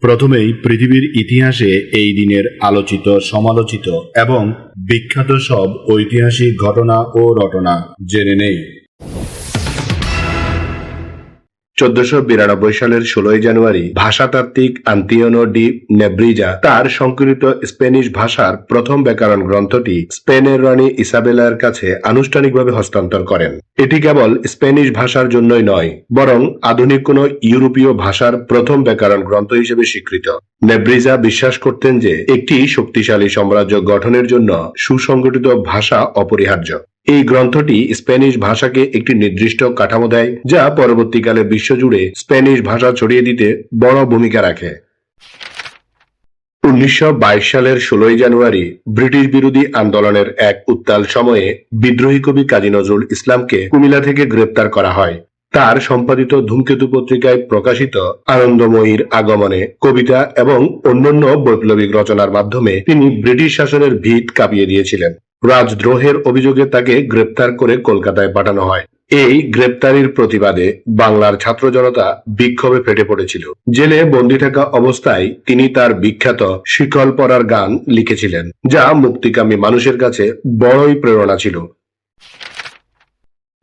প্রথমেই পৃথিবীর ইতিহাসে এই দিনের আলোচিত, সমালোচিত এবং বিখ্যাত সব ঐতিহাসিক ঘটনা ও রটনা জেনে নেই। চোদ্দশো বিরানব্বই সালের ষোলোই জানুয়ারি ভাষাতাত্ত্বিক আন্তিয়ানো ডি নেব্রিজা তার সংকলিত স্পেনিশ ভাষার প্রথম ব্যাকরণ গ্রন্থটি স্পেনের রানী ইসাবেলার কাছে আনুষ্ঠানিকভাবে হস্তান্তর করেন। এটি কেবল স্পেনিশ ভাষার জন্যই নয়, বরং আধুনিক কোন ইউরোপীয় ভাষার প্রথম ব্যাকরণ গ্রন্থ হিসেবে স্বীকৃত। নেব্রিজা বিশ্বাস করতেন যে একটি শক্তিশালী সাম্রাজ্য গঠনের জন্য সুসংগঠিত ভাষা অপরিহার্য। এই গ্রন্থটি স্প্যানিশ ভাষাকে একটি নির্দিষ্ট কাঠামো দেয়, যা পরবর্তীকালে বিশ্বজুড়ে স্প্যানিশ ভাষা ছড়িয়ে দিতে বড় ভূমিকা রাখে। উনিশশো বাইশ সালের ষোলোই জানুয়ারি ব্রিটিশ বিরোধী আন্দোলনের এক উত্তাল সময়ে বিদ্রোহী কবি কাজী নজরুল ইসলামকে কুমিল্লা থেকে গ্রেপ্তার করা হয়। তার সম্পাদিত ধূমকেতু পত্রিকায় প্রকাশিত আনন্দময়ীর আগমনে কবিতা এবং অন্যান্য বৈপ্লবিক রচনার মাধ্যমে তিনি ব্রিটিশ শাসনের ভিত কাঁপিয়ে দিয়েছিলেন। রাজদ্রোহের অভিযোগে তাকে গ্রেপ্তার করে কলকাতায় পাঠানো হয়। এই গ্রেপ্তারির প্রতিবাদে বাংলার ছাত্র জনতা বিক্ষোভে ফেটে পড়েছিল। জেলে বন্দি থাকা অবস্থায় তিনি তার বিখ্যাত শিকল পরার গান লিখেছিলেন, যা মুক্তিকামী মানুষের কাছে বড়ই প্রেরণা ছিল।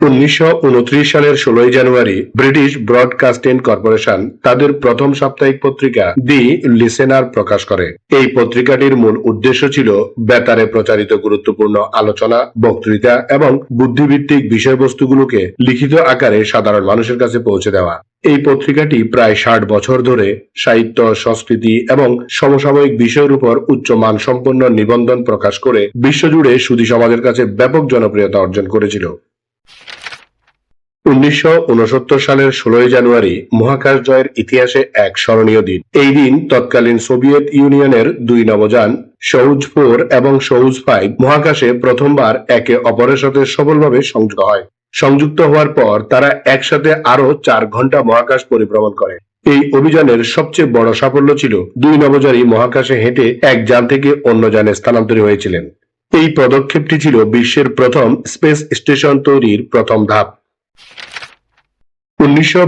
উনিশশো উনত্রিশ সালের ষোলোই জানুয়ারি ব্রিটিশ ব্রডকাস্টিং কর্পোরেশন তাদের প্রথম সাপ্তাহিক পত্রিকা দি লিসেনার প্রকাশ করে। এই পত্রিকাটির মূল উদ্দেশ্য ছিল বেতারে প্রচারিত গুরুত্বপূর্ণ আলোচনা, বক্তৃতা এবং বুদ্ধিভিত্তিক বিষয়বস্তুগুলোকে লিখিত আকারে সাধারণ মানুষের কাছে পৌঁছে দেওয়া। এই পত্রিকাটি প্রায় ষাট বছর ধরে সাহিত্য, সংস্কৃতি এবং সমসাময়িক বিষয়ের উপর উচ্চ মানসম্পন্ন নিবন্ধন প্রকাশ করে বিশ্বজুড়ে সুধী সমাজের কাছে ব্যাপক জনপ্রিয়তা অর্জন করেছিল। উনিশশো উনসত্তর সালের ষোলোই জানুয়ারি মহাকাশ জয়ের ইতিহাসে এক স্মরণীয় দিন। এই দিন তৎকালীন সোভিয়েত ইউনিয়নের দুই নবযান, সৌজ ফোর এবং সৌজ ফাইভ, মহাকাশে প্রথমবার একে অপরের সাথে সফলভাবে সংযুক্ত হয়। সংযুক্ত হওয়ার পর তারা একসাথে আরও চার ঘণ্টা মহাকাশ পরিভ্রমণ করে। এই অভিযানের সবচেয়ে বড় সাফল্য ছিল দুই নবজারী মহাকাশে হেঁটে এক যান থেকে অন্য যানে স্থানান্তরিত হয়েছিলেন। এই পদক্ষেপটি ছিল বিশ্বের প্রথম স্পেস স্টেশন তৈরির প্রথম ধাপ। উনিশশো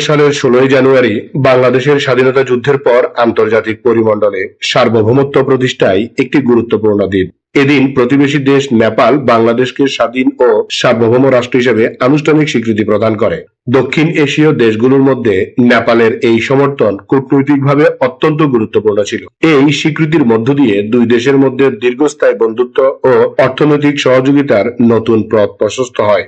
সালের ষোলোই জানুয়ারি বাংলাদেশের স্বাধীনতা যুদ্ধের পর আন্তর্জাতিক পরিমণ্ডলে সার্বভৌমত্ব প্রতিষ্ঠায় একটি গুরুত্বপূর্ণ দিন এদিন প্রতিবেশী দেশ নেপাল বাংলাদেশকে স্বাধীন ও সার্বভৌম রাষ্ট্র হিসেবে আনুষ্ঠানিক স্বীকৃতি প্রদান করে। দক্ষিণ এশীয় দেশগুলোর মধ্যে নেপালের এই সমর্থন কূটনৈতিকভাবে অত্যন্ত গুরুত্বপূর্ণ ছিল। এই স্বীকৃতির মধ্য দিয়ে দুই দেশের মধ্যে দীর্ঘস্থায়ী বন্ধুত্ব ও অর্থনৈতিক সহযোগিতার নতুন পথ প্রশস্ত হয়।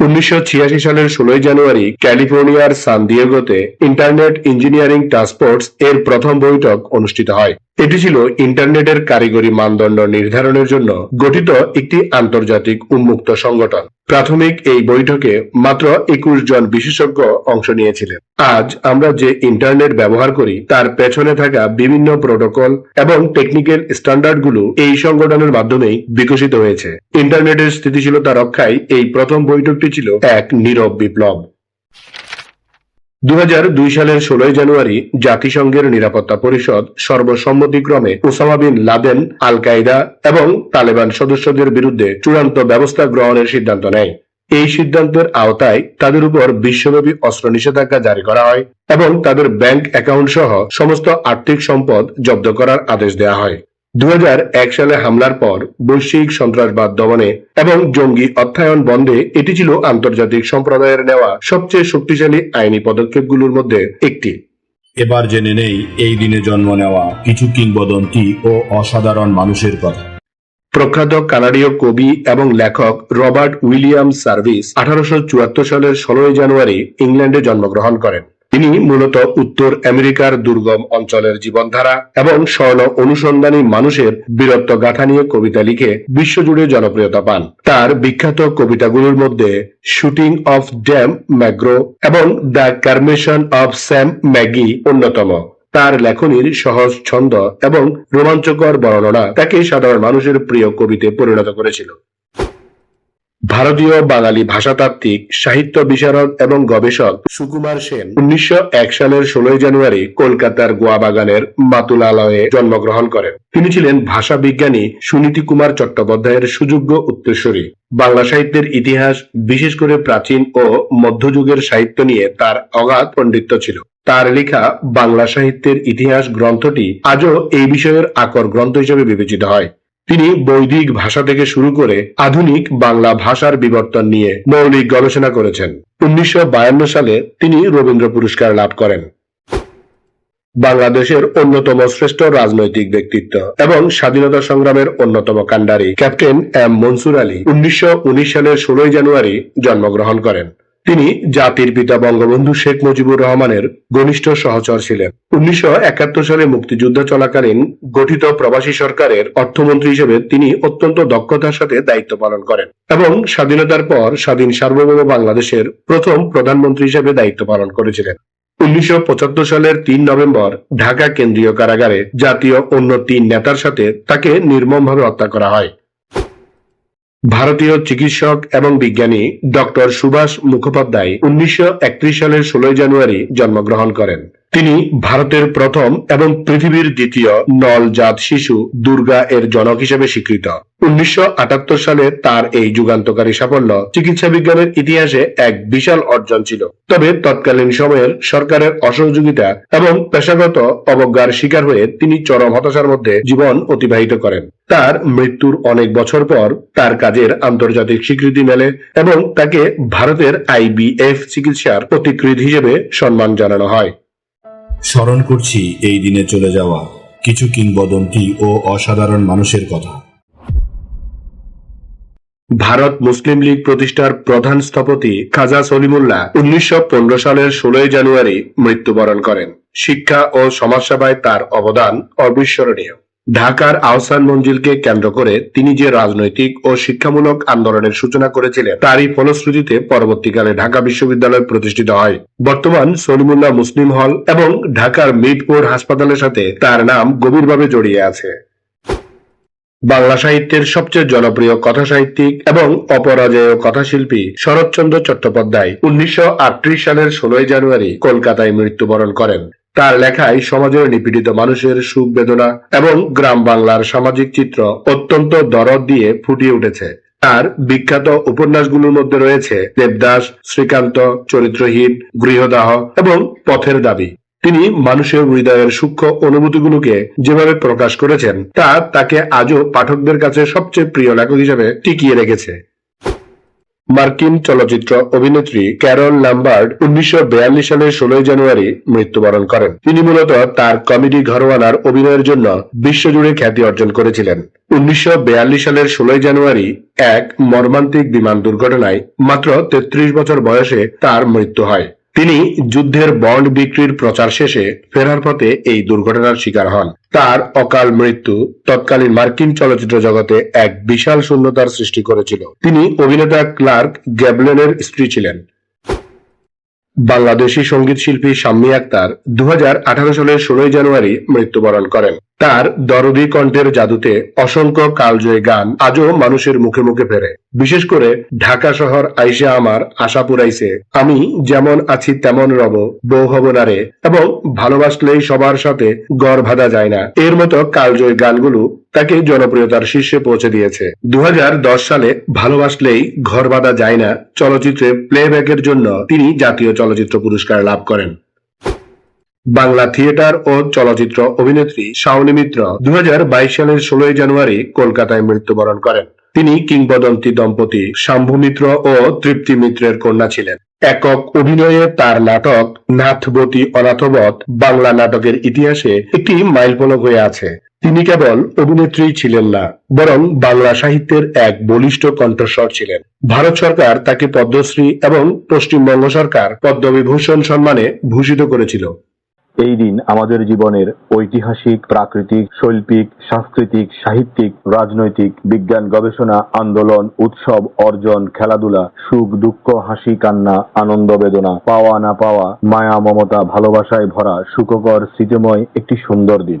উনিশশো ছিয়াশি সালের ষোলোই জানুয়ারি ক্যালিফোর্নিয়ার সান দিয়েগোতে ইন্টারনেট ইঞ্জিনিয়ারিং টাস্কফোর্স এর প্রথম বৈঠক অনুষ্ঠিত হয়। এটি ছিল ইন্টারনেটের কারিগরি মানদণ্ড নির্ধারণের জন্য গঠিত একটি আন্তর্জাতিক উন্মুক্ত সংগঠন। প্রাথমিক এই বৈঠকে মাত্র একুশ জন বিশেষজ্ঞ অংশ নিয়েছিলেন। আজ আমরা যে ইন্টারনেট ব্যবহার করি, তার পেছনে থাকা বিভিন্ন প্রোটোকল এবং টেকনিক্যাল স্ট্যান্ডার্ডগুলো এই সংগঠনের মাধ্যমেই বিকশিত হয়েছে। ইন্টারনেটের স্থিতিশীলতা রক্ষায় এই প্রথম বৈঠকটি ছিল এক নীরব বিপ্লব। দু হাজার দুই সালের ষোলোই জানুয়ারি জাতিসংঘের নিরাপত্তা পরিষদ সর্বসম্মতিক্রমে ওসামা বিন লাদেন আল কায়দা এবং তালেবান সদস্যদের বিরুদ্ধে চূড়ান্ত ব্যবস্থা গ্রহণের সিদ্ধান্ত নেয়। এই সিদ্ধান্তের আওতায় তাদের উপর বিশ্বব্যাপী অস্ত্র নিষেধাজ্ঞা জারি করা হয় এবং তাদের ব্যাংক অ্যাকাউন্ট সহ সমস্ত আর্থিক সম্পদ জব্দ করার আদেশ দেওয়া হয়। দু এক সালে হামলার পর বৈশ্বিক সন্ত্রাসবাদ দমনে এবং জঙ্গি অর্থায়ন বন্ধে এটি ছিল আন্তর্জাতিক সম্প্রদায়ের নেওয়া সবচেয়ে শক্তিশালী আইনি পদক্ষেপগুলোর মধ্যে একটি। এবার জেনে নেই এই দিনে জন্ম নেওয়া কিছু কিংবদন্তি ও অসাধারণ মানুষের কথা। প্রখ্যাত কানাডীয় কবি এবং লেখক রবার্ট উইলিয়াম সার্ভিস আঠারোশ চুয়াত্তর সালের ষোলোই জানুয়ারি ইংল্যান্ডে জন্মগ্রহণ করেন। তিনি মূলত উত্তর আমেরিকার দুর্গম অঞ্চলের জীবনধারা এবং স্বর্ণ অনুসন্ধানী মানুষের বীরত্ব গাথা নিয়ে কবিতা লিখে বিশ্বজুড়ে জনপ্রিয়তা পান। তার বিখ্যাত কবিতাগুলোর মধ্যে শুটিং অফ ড্যাম ম্যাগ্রো এবং দ্য কারমেশন অফ স্যাম ম্যাগি অন্যতম। তার লেখনীর সহজ ছন্দ এবং রোমাঞ্চকর বর্ণনা তাকে সাধারণ মানুষের প্রিয় কবিতে পরিণত করেছিল। ভারতীয় বাঙালি ভাষাতাত্ত্বিক, সাহিত্য বিশারদ এবং গবেষক সুকুমার সেন উনিশশো এক সালের ষোলোই জানুয়ারি কলকাতার গোয়াবাগানের মাতুলালয়ে জন্মগ্রহণ করেন। তিনি ছিলেন ভাষা বিজ্ঞানী সুনীতি কুমার চট্টোপাধ্যায়ের সুযোগ্য উত্তরসূরি। বাংলা সাহিত্যের ইতিহাস, বিশেষ করে প্রাচীন ও মধ্যযুগের সাহিত্য নিয়ে তার অগাধ পণ্ডিত্য ছিল। তার লেখা বাংলা সাহিত্যের ইতিহাস গ্রন্থটি আজও এই বিষয়ের আকর গ্রন্থ হিসেবে বিবেচিত হয়। তিনি বৈদিক ভাষা থেকে শুরু করে আধুনিক বাংলা ভাষার বিবর্তন নিয়ে মৌলিক গবেষণা করেছেন। উনিশশো বায়ান্ন সালে তিনি রবীন্দ্র পুরস্কার লাভ করেন। বাংলাদেশের অন্যতম শ্রেষ্ঠ রাজনৈতিক ব্যক্তিত্ব এবং স্বাধীনতা সংগ্রামের অন্যতম কাণ্ডারি ক্যাপ্টেন এম মনসুর আলী উনিশশো উনিশ সালের ষোলোই জানুয়ারি জন্মগ্রহণ করেন। তিনি জাতির পিতা বঙ্গবন্ধু শেখ মুজিবুর রহমানের ঘনিষ্ঠ সহচর ছিলেন। উনিশশো একাত্তর সালে মুক্তিযুদ্ধ চলাকালীন গঠিত প্রবাসী সরকারের অর্থমন্ত্রী হিসেবে তিনি অত্যন্ত দক্ষতার সাথে দায়িত্ব পালন করেন এবং স্বাধীনতার পর স্বাধীন সার্বভৌম বাংলাদেশের প্রথম প্রধানমন্ত্রী হিসেবে দায়িত্ব পালন করেছিলেন। উনিশশো পঁচাত্তর সালের তিন নভেম্বর ঢাকা কেন্দ্রীয় কারাগারে জাতীয় অন্য তিন নেতার সাথে তাকে নির্মমভাবে হত্যা করা হয়। ভারতীয় চিকিৎসক এবং বিজ্ঞানী ডক্টর সুভাষ মুখোপাধ্যায় উনিশশো একত্রিশ সালের ষোলোই জানুয়ারি জন্মগ্রহণ করেন। তিনি ভারতের প্রথম এবং পৃথিবীর দ্বিতীয় নলজাত শিশু দুর্গা এর জনক হিসেবে স্বীকৃত। উনিশশো আটাত্তর সালে তার এই যুগান্তকারী সাফল্য চিকিৎসা বিজ্ঞানের ইতিহাসে এক বিশাল অর্জন ছিল। তবে তৎকালীন সময়ের সরকারের অসহযোগিতা এবং পেশাগত অবজ্ঞার শিকার হয়ে তিনি চরম হতাশার মধ্যে জীবন অতিবাহিত করেন। তার মৃত্যুর অনেক বছর পর তার কাজের আন্তর্জাতিক স্বীকৃতি মেলে এবং তাকে ভারতের আইবিএফ চিকিৎসার প্রতিকৃতি হিসেবে সম্মান জানানো হয়। স্মরণ করছি এই দিনে চলে যাওয়া কিছু কিংবদন্তি ও অসাধারণ মানুষের কথা। ভারত মুসলিম লীগ প্রতিষ্ঠার প্রধান স্থপতি খাজা সলিমুল্লাহ উনিশশো পনেরো সালের ষোলোই জানুয়ারি মৃত্যুবরণ করেন। শিক্ষা ও সমাজসেবায় তার অবদান অবিস্মরণীয়। ঢাকার আহসান মঞ্জিলকে কেন্দ্র করে তিনি যে রাজনৈতিক ও শিক্ষামূলক আন্দোলনের সূচনা করেছিলেন, তারই ফলশ্রুতিতে পরবর্তীকালে ঢাকা বিশ্ববিদ্যালয় প্রতিষ্ঠিত হয়। বর্তমান সলিমুল্লাহ মুসলিম হল এবং ঢাকার মিটপুর হাসপাতালের সাথে তার নাম গভীরভাবে জড়িয়ে আছে। বাংলা সাহিত্যের সবচেয়ে জনপ্রিয় কথা সাহিত্যিক এবং অপরাজেয় কথাশিল্পী শরৎচন্দ্র চট্টোপাধ্যায় উনিশশো আটত্রিশ সালের ষোলোই জানুয়ারি কলকাতায় মৃত্যুবরণ করেন। তার লেখায় সমাজের নিপীড়িত মানুষের সুখ বেদনা এবং গ্রাম বাংলার সামাজিক চিত্র অত্যন্ত দরদ দিয়ে ফুটিয়ে উঠেছে। তার বিখ্যাত উপন্যাসগুলোর মধ্যে রয়েছে দেবদাস, শ্রীকান্ত, চরিত্রহীন, গৃহদাহ এবং পথের দাবি। তিনি মানুষের হৃদয়ের সূক্ষ্ম অনুভূতিগুলোকে যেভাবে প্রকাশ করেছেন, তা তাকে আজও পাঠকদের কাছে সবচেয়ে প্রিয় লেখক হিসেবে টিকিয়ে রেখেছে। মার্কিন চলচ্চিত্র অভিনেত্রী ক্যারল ল্যাম্বার্ড উনিশশো সালের ষোলোই জানুয়ারি মৃত্যুবরণ করেন। তিনি মূলত তার কমেডি ঘরওয়ালার অভিনয়ের জন্য বিশ্বজুড়ে খ্যাতি অর্জন করেছিলেন। উনিশশো বিয়াল্লিশ সালের ষোলোই জানুয়ারি এক মর্মান্তিক বিমান দুর্ঘটনায় মাত্র তেত্রিশ বছর বয়সে তার মৃত্যু হয়। তিনি যুদ্ধের বন্ড বিক্রির প্রচার শেষে ফেরার পথে এই দুর্ঘটনার শিকার হন। তার অকাল মৃত্যু তৎকালীন মার্কিন চলচ্চিত্র জগতে এক বিশাল শূন্যতার সৃষ্টি করেছিল। তিনি অভিনেতা ক্লার্ক গ্যাবলেনের স্ত্রী ছিলেন। বাংলাদেশি সংগীত শিল্পী শাম্মী আক্তার দু হাজার আঠারো সালের ষোলোই জানুয়ারি মৃত্যুবরণ করেন। তার দরদি কণ্ঠের জাদুতে অসংখ্য কালজয়ী গান আজও মানুষের মুখে মুখে ফেরে। বিশেষ করে ঢাকা শহর আইসে আমার আশা পুরাইছে, আমি যেমন আছি তেমন রব, বউ হব না রে। এবং ভালোবাসলেই সবার সাথে গড় বাঁধা যায় না। এর মতো কালজয়ী গানগুলো তাকে জনপ্রিয়তার শীর্ষে পৌঁছে দিয়েছে। দু হাজার দশ সালে ভালোবাসলেই ঘর বাঁধা যায় না চলচ্চিত্রে প্লেব্যাকের জন্য তিনি জাতীয় চলচ্চিত্র পুরস্কার লাভ করেন। বাংলা থিয়েটার ও চলচ্চিত্র অভিনেত্রী শাওনি মিত্র দু হাজার বাইশ সালের ষোলোই জানুয়ারি কলকাতায় মৃত্যুবরণ করেন। তিনি কিংবদন্তি দম্পতি শাম্ভু মিত্র ও তৃপ্তি মিত্রের কন্যা ছিলেন। একক অভিনয়ে তার নাটক নাথবতী অনাথবত বাংলা নাটকের ইতিহাসে একটি মাইলফলক হয়ে আছে। তিনি কেবল অভিনেত্রী ছিলেন না, বরং বাংলা সাহিত্যের এক বলিষ্ঠ কণ্ঠস্বর ছিলেন। ভারত সরকার তাকে পদ্মশ্রী এবং পশ্চিমবঙ্গ সরকার পদ্মবিভূষণ সম্মানে ভূষিত করেছিল। এই দিন আমাদের জীবনের ঐতিহাসিক, প্রাকৃতিক, শৈল্পিক, সাংস্কৃতিক, সাহিত্যিক, রাজনৈতিক, বিজ্ঞান, গবেষণা, আন্দোলন, উৎসব, অর্জন, খেলাধুলা, সুখ, দুঃখ, হাসি, কান্না, আনন্দ, বেদনা, পাওয়া না পাওয়া, মায়া, মমতা, ভালোবাসায় ভরা সুখকর, স্মৃতিময় একটি সুন্দর দিন।